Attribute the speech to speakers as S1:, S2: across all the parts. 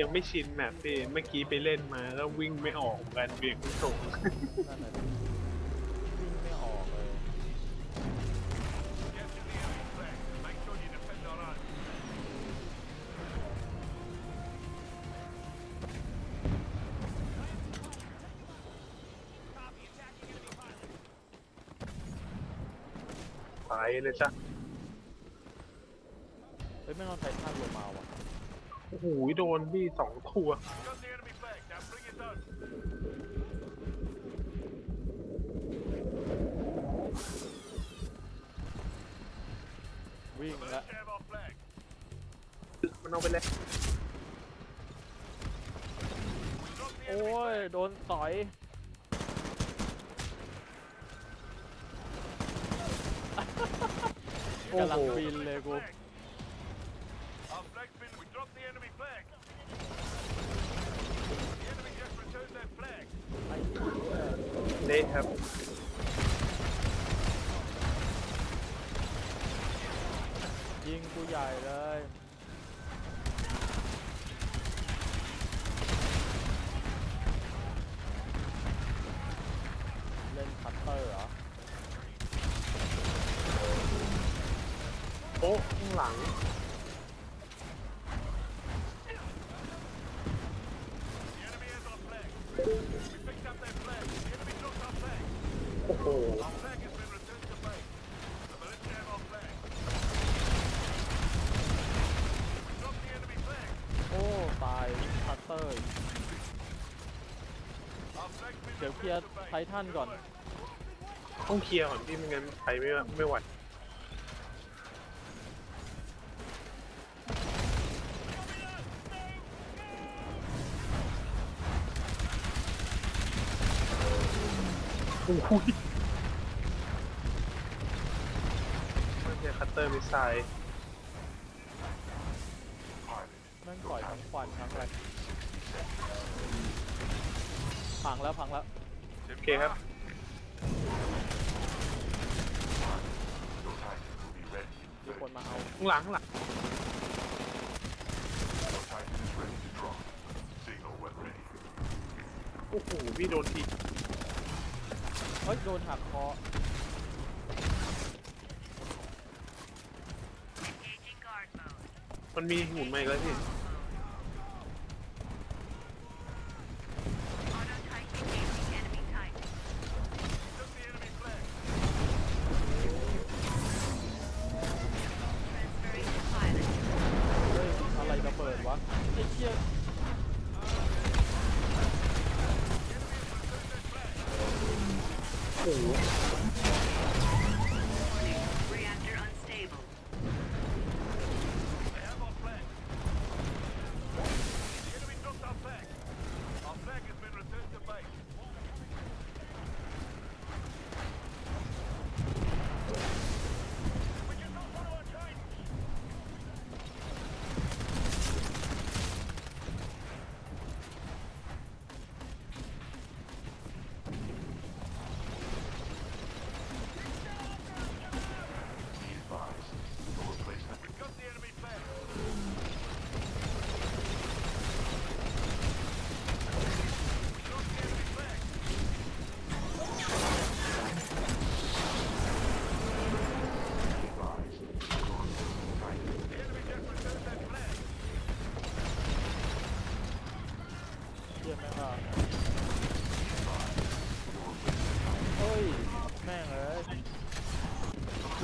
S1: ยังไม่ชินแมปพี่เมื่อกี้ไปเล่นมาแล้ววิ่งไม่ออกกันเบี่ยงไม่ตรง
S2: นั่นแหละดิวิ่งไม่ออกเลย
S3: Get to the enemy flag. Make sure you defend our own.
S1: ตายเลยจ้ะ
S2: เฮ้ยไม่งเอาไททันลงมาว่ะ
S1: โอ้โหโดนพี่สองทัว
S3: Got the enemy flag. Now bring it down.
S2: วิ่ง
S3: Let's
S2: แล้ว
S3: have our flag.
S1: มันเอาไปเลย
S3: Drop the
S2: โอ้ย โดนต่อย
S1: โอ้
S2: กำลัง
S1: โห
S2: บินเลยกู
S3: flag. Our flag's been. We dropped the enemy flag. The enemy just returned their flag.
S2: ไอ้เหี้ย
S1: เละครับ
S2: ยิงกูใหญ่เลย เล่นคัตเตอร์เหรอ
S1: โอ้ข้างหลัง
S3: The enemy has our flag. We picked up their flag. The enemy dropped our flag.
S1: โอ้โห
S3: Our flag has been returned to base. But let's have our flag. We dropped the enemy
S2: โอ้ตายคัตเตอร์ เดี๋ยวเคลียร์ไททันก่อน
S1: ต้องเคลียร์ก่อนพี่ไม่งั้นไปไม่ไม่ไหวโอ้โหมันจะคัต เตอร์มิสไซล์
S2: แม่งปล่อยทั้งควันทั้งอะไรพังแล้วพังแล้ว
S1: โอเคครับ
S2: มีคนมาเอา
S1: ข้างหลังข้างหลังโอ้โหพี่โดนที
S2: เฮ้ยโดนหักคอ
S4: Engaging guard mode.
S1: มันมีหุ่นมาอีกแล้วพี่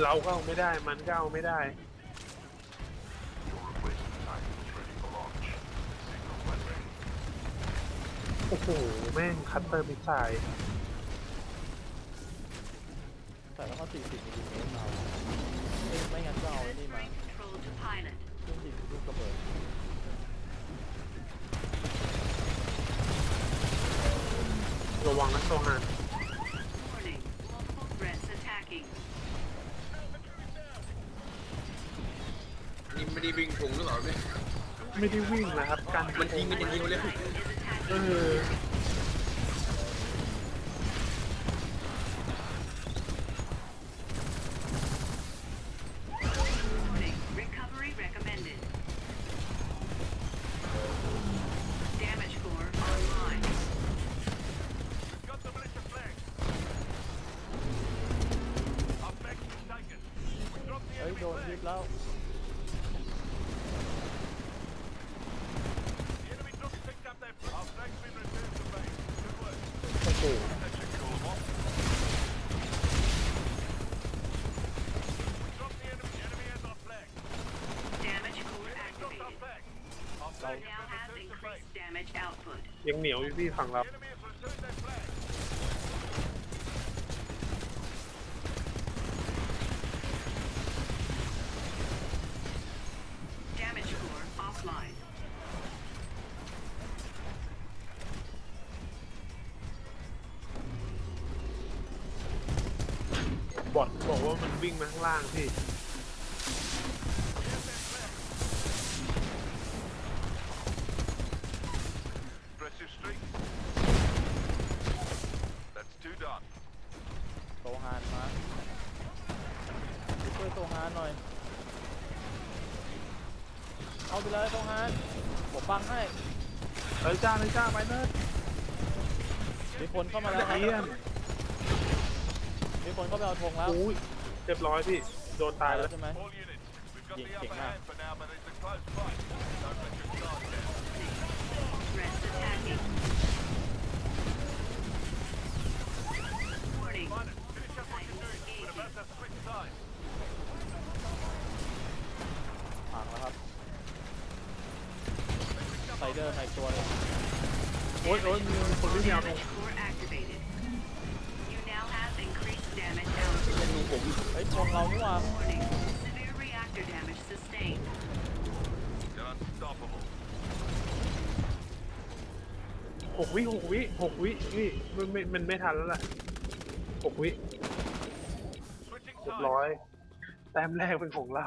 S2: เรา
S1: ก็เอาไม่ได้ มันก็เอาไม่ได้โอ้โห แม่งคัตเตอร์มิสไซล์
S2: แต่แล้วก็40มิลลิเมตรเอาเอ้ยไม่งั้นก็เอาไอ้นี่มา
S4: Transferring control to pilot.
S2: เครื่องบินลูกระเบิด
S1: ระวังนะโซฮาน
S5: ไม่ได้วิ่งนะ
S1: ครับการ
S5: มันยิงมันยิงเลย
S4: โด
S1: น
S4: ยึ
S1: ด
S2: แล้ว
S1: ยังเหนียวอยู่พี่ฝั่งเรา
S3: The enemy has returned their flag.
S4: Damage core offline.
S1: บอทบอกว่ามันวิ่งมาข้างล่างพี่
S3: Aggressive streak. That's two done.
S2: โตฮานมาช่วยโตฮานหน่อย เอาไปเลยโตฮานผมบังให้
S1: เฮ้ยจ้าเลยจ้าไปเลย
S2: มีคนเข้ามาแล้วครับ
S1: เยี่ยม
S2: มีคนเข้าไปเอาธงแล้ว
S1: อุ้ยเรียบร้อยพี่ โดนตายแล้ว
S2: ใช่ไหม
S3: All units, we've got
S2: Yeah,
S3: the
S2: kick
S3: upper
S2: now.
S3: hand for now, but it's a close fight. Don't let your guard down.
S4: Threats attacking. Warning.
S3: Minus, finish up what you're doing. We're about to switch sides.
S2: พังแล้วครับไซเดอร์ในตัวหนึง
S1: โอ๊ยโอ๊ยมีคนวิ่งยาวตรง
S4: Damage core activated. You now have increased damage output.
S2: เฮ้ยธงเรานี่หว่า
S4: Warning. Severe reactor damage sustained.
S3: They're unstoppable.
S1: หกวิหกวิหกวิพี่มันไม่มันไม่ทันแล้วล่ะหกวิ
S3: Switching
S1: เรียบ
S3: sides.
S1: ร้อย แต้มแรกเป็นของเรา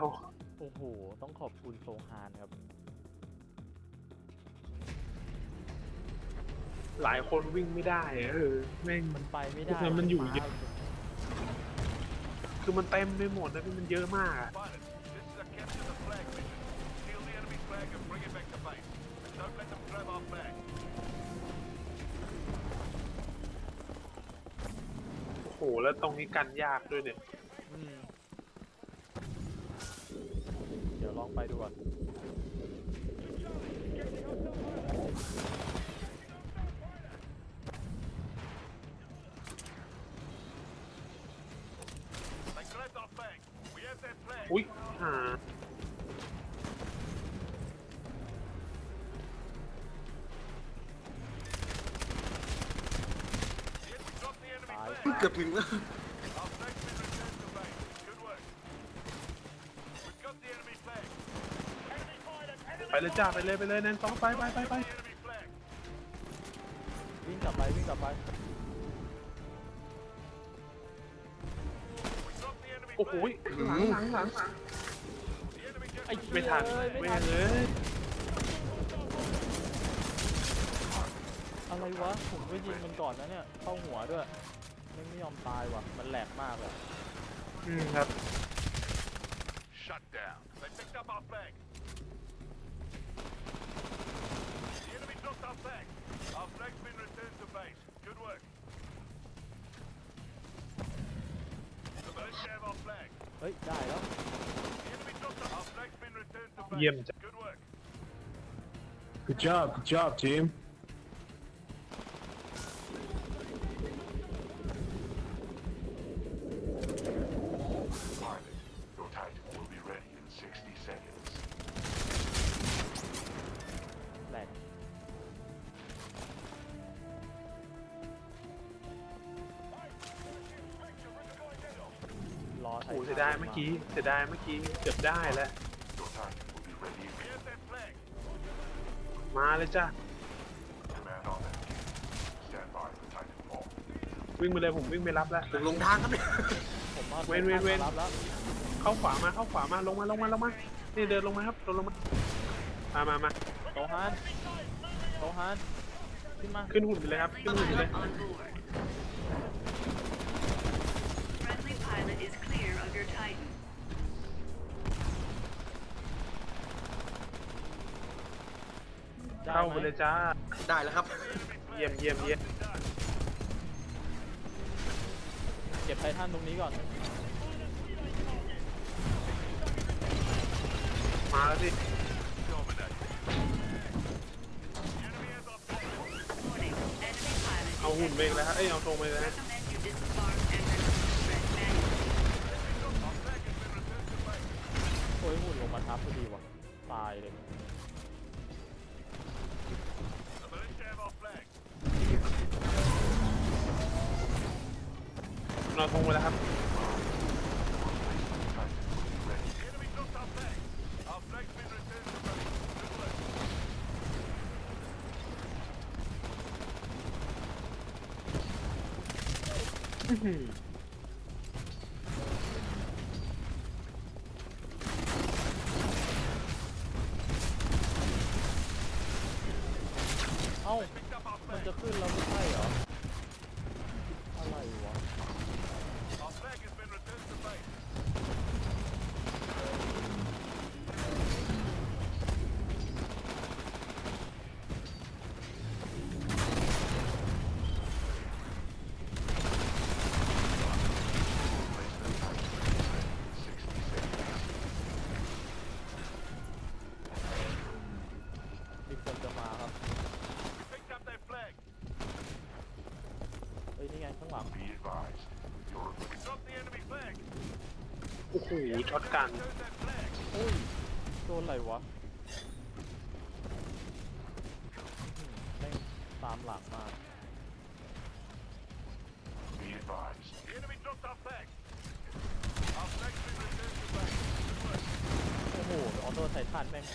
S2: โอ้โห ต้องขอบคุณโซฮานครับ
S1: หลายคนวิ่งไม่ได้อะเออแม่ง
S2: มันไปไม่
S1: พว
S2: ได้
S1: กนั้นมันอยู่
S2: ฟ้า
S1: เยอะคือมันเต็มไปหมดนะพี่มันเยอะมากอะ
S3: Pilot, this is a capture the flag mission. Steal the enemy flag and bring it back to base. And don't let them grab our flag.
S1: โอ้โหแล้วตรงนี้กันยากด้วยเนี่ย
S2: อืมเดี๋ยวลองไปดูก่อน ตาย
S3: flag.
S5: เกือบถึงแล้ว
S3: Our flag's been returned to base. Good work. We've got the enemy flag. Enemy pilot, enemy
S1: ไปเลยจ้าไปเลยไปเลยแนนสองไปไปไปไป โอ้โหหลังหลังหลัง
S2: ไอ้
S1: ไม่ทันไม่ทันเลย
S2: อะไรวะ ผมก็ยิงมันก่อนนะเนี่ย เข้าหัวด้วย ไม่ไม่ยอมตายว่ะ มันแหลกมากเลย
S1: อืมครับ
S3: Shut down. They picked up our flag. The enemy dropped our flag. Our flag's been returned to base. Good work.
S2: ฮ้ย ได้แล้ว
S3: The enemy dropped our, our flag's been returned to base.
S1: เยี่ยมจ้ะ
S3: Good work.
S6: Good job, good job, team.
S1: โอ้โห
S2: ทัน
S1: เสียดายเมื่อกี้เสียดายเมื่อกี้เกือบได้แล้ว
S7: Your Titan will be ready.
S3: We have their flag.
S1: มาเลยจ้า
S7: Command on that. Stand by for Titanfall.
S1: วิ่งไปเลยผมวิ่งไปรับแล้ว
S5: ผมลงทางครับเนี่ย
S2: ผมว่า
S1: เว้นเว้นเว้น
S2: รับแล้ว
S1: เข้าขวามาเข้าขวามาลงมาลงมาลงมานี่เดินลงมาครับเดินลงมามามามา
S2: โตฮานโตฮานขึ้นมา
S1: ขึ้นหุ่นไปเลยครับขึ้นหุ่นไปเลย
S4: Pilot on board. Friendly pilot is clear of your Titan.
S2: ได้
S1: เข้า
S2: ไห
S1: ไป
S2: ม
S1: เลยจ้า
S5: ได้แล้วครับ
S1: เยี่ยมเยี่ยมเยี่ยม
S2: เก็บไททันตรงนี้ก่อน
S1: มาแล้วพี่
S4: Warning, enemy pilot.
S1: เอาหุ่นเบรกแล้วฮะเอ้ยเอาธงไปเลยฮะ
S4: Recommend you disembark and return manually.
S2: โอ้ยหุ่นลงมาทับพอดีว่ะตายเลย
S1: เอาธงไปแล้วครับ
S3: The enemy dropped our flag. Our flag's been returned to base. Good work.
S2: เอ้า
S3: Picked up our
S2: มัน
S3: flag.
S2: จะขึ้นแล้วไม่ใช่เหรอ อะไรวะ
S3: Our flag has been returned to base.
S2: มีคนจะมาครับ
S3: Picked up their flag.
S2: เฮ้ย นี่ไงข้างหลัง
S7: Be advised. Your
S3: We dropped the enemy flag.
S1: โอ้โหช็อตกัน
S3: Returned their flag.
S2: โอ้ยโดนอะไรวะอื้อหือแม่งตามหลังมา
S7: be advised.
S3: The enemy dropped our flag. Our flag's been returned to base. Good work.
S2: โอ้โหออโต้ไททันแม่ง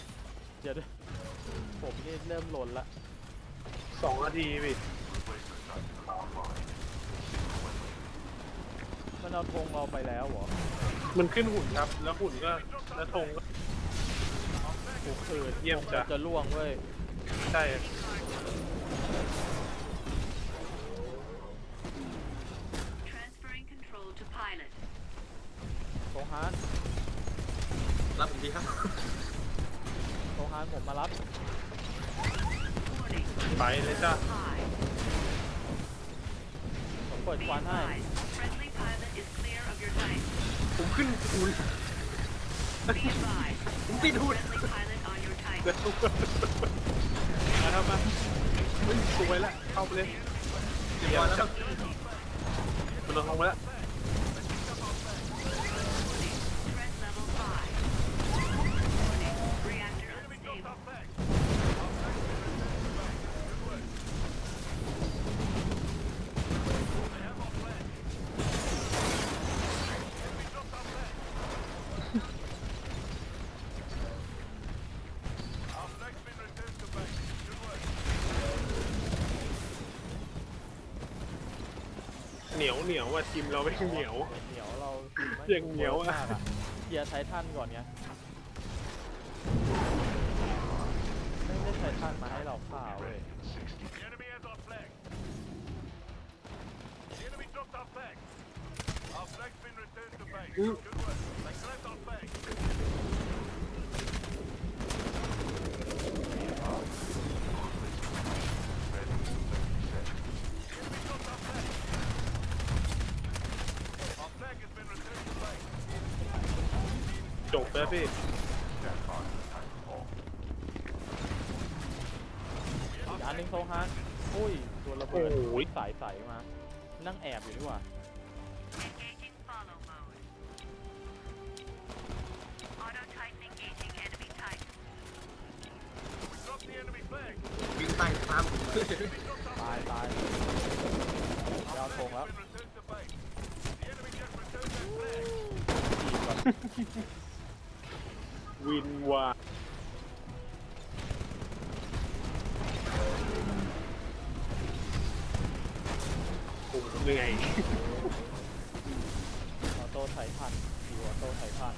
S2: เดี๋ยวด้วยผมนี่เริ่มหล่นละ
S1: สองนาทีพี่
S7: Replacement Titan online.
S2: มันเอาธงเราไปแล้วเหรอ
S1: มันขึ้นหุ่นครับ แล้วหุ่นก็ แล้วธงก็
S2: โอ้คือ
S1: เยี่ยมจ้ะ
S2: จะล่วงเว้ย
S1: ใช่
S4: Transferring control to pilot.
S2: โซฮาน
S5: รับผมดีครับ
S2: โซฮานผมมารับ
S4: Warning,
S1: ไปเลยจ้า
S4: high.
S2: ผมเปิด
S4: Be
S2: ควันให้
S1: ขึ้นหุ่นผมติดหุ่น
S4: friendly pilot on your tank.
S1: นะครับมาเฮ้ยสวยละเข้าไปเลยเดี๋ยวแล้วมันลงมาแล้ว เหนียวเหนียวว่ะทีมเราไม่เหนียว
S2: เหนียวเราทีมแม่
S1: ยังเหนียวอะ
S2: มากอะเคลียร์ไททันก่อนไงไม่ได้ไททันมาให้เราฆ่าเว้ย
S3: The enemy has our flag. The enemy dropped our flag. Our flag's been returned to base. Good work. They collect our flag. The enemy dropped our flag. Our flag has been returned to base.
S1: จบแล้วพี่
S7: Stand by for Titanfall.
S2: อีกอันหนึ่งโซฮานอุ้ยตัวระเบิด
S1: โอ้ย
S2: สายใสมา นั่งแอบอยู่ดีกว่า
S4: Engaging follow mode. Auto titan engaging enemy titan.
S3: We dropped the enemy flag.
S5: วิ่งใต้ตาม
S2: ตายตายยาวธงแล้ว
S3: Been returned to base. The enemy just returned their flag.
S2: ทีมก่อน
S1: วินว่าผมเหนื่อย
S2: ออโต้ไททันอยู่ออโต้ไททัน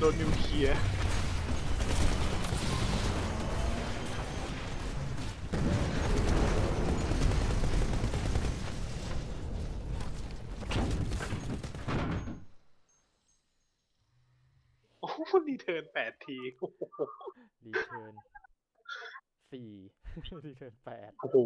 S1: โดนนิวเคลียร์โอ้โหรีเทิร์นแปดทีโอ้โห
S2: รีเทิร์นสี่ รีเทิร์นแปด
S1: โอ้โห